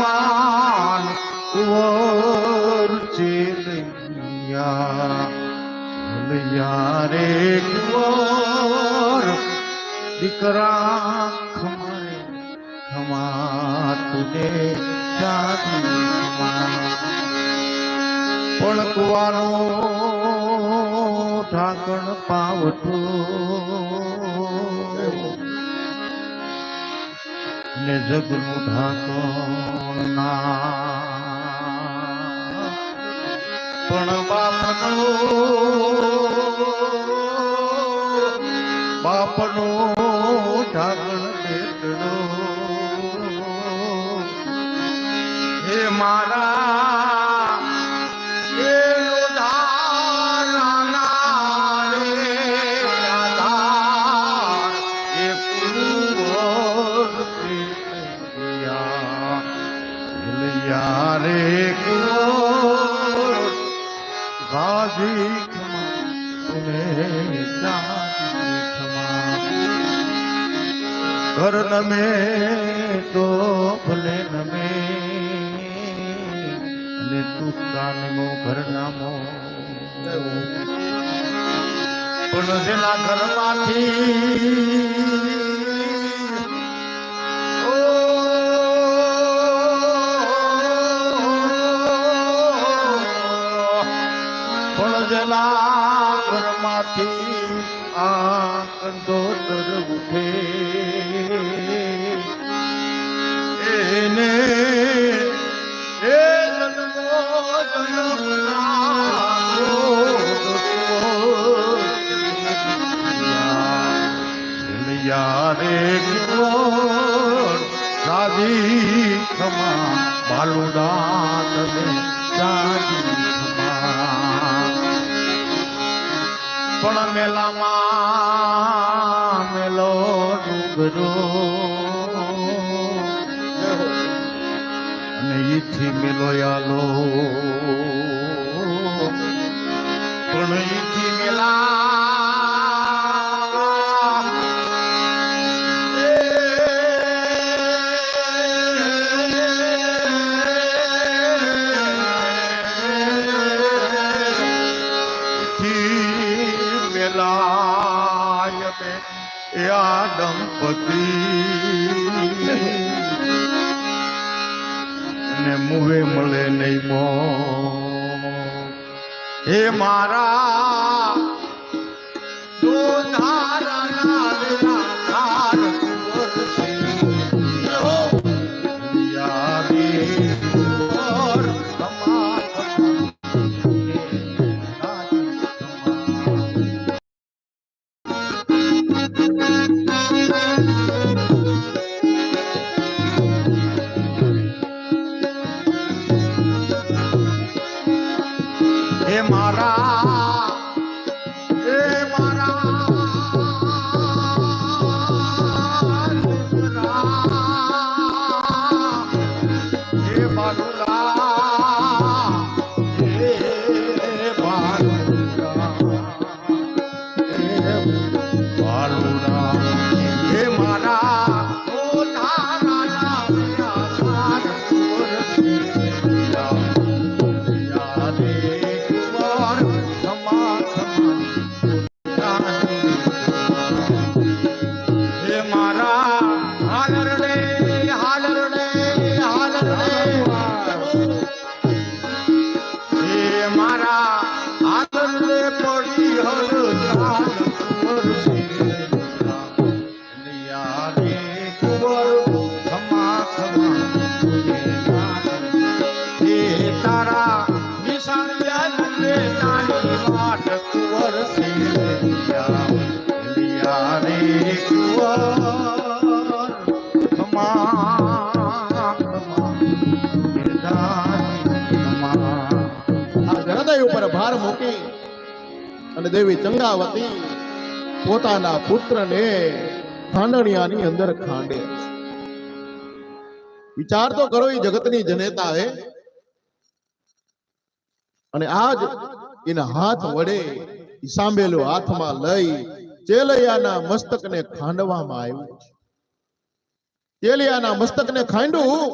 માન કુંવર ચેલૈયા ચેલૈયા રે કુંવર દીકરા ખમારે ખમા તુને દાદી પણ કુવાનો ઢાંકણ પાવઠો ને જગનું ઢાંકણ ના પણ બાપનો બાપનો ઢાંકણ બેટડો હે મારા પેલિયા રે કુંવર ગાદી ખમા એને ગાદી ખમા ઘર નમે તો ભલે નમે અને તું કાનનો ઘર નામો પણ જેના ઘરમાંથી જેના ઘરમાંથી આ કંદોતર ઉઠે. એને એ જન્મો જન્મના રે કિશોર દાદી ખમા બાલુડા મેલામાં મેલો ડુંગરો. અને ઈથી મેલો યાલો. પણ ઈથી મેલા મેલાય આ દંપતી ને મુવે મળે નહીં મો હે મારા હે મારા મારા હાલર પડી હલ ચાલ કુંવર યારે કુંવર ખમા ખમા હે તારા નિશાન તારી વાટ કુંવર સિંધિયા રે ભાર મૂકી અને દેવી ચંગાવતી પોતાના પુત્રને ખાંડણિયાની અંદર ખાંડે વિચાર તો કરો એ જગતની જનેતા હે અને આજ એના હાથ વડે સાંભેલો હાથમાં લઈ ચેલૈયાના મસ્તકને ખાંડવામાં આવ્યું ચેલિયાના મસ્તકને ખાંડવું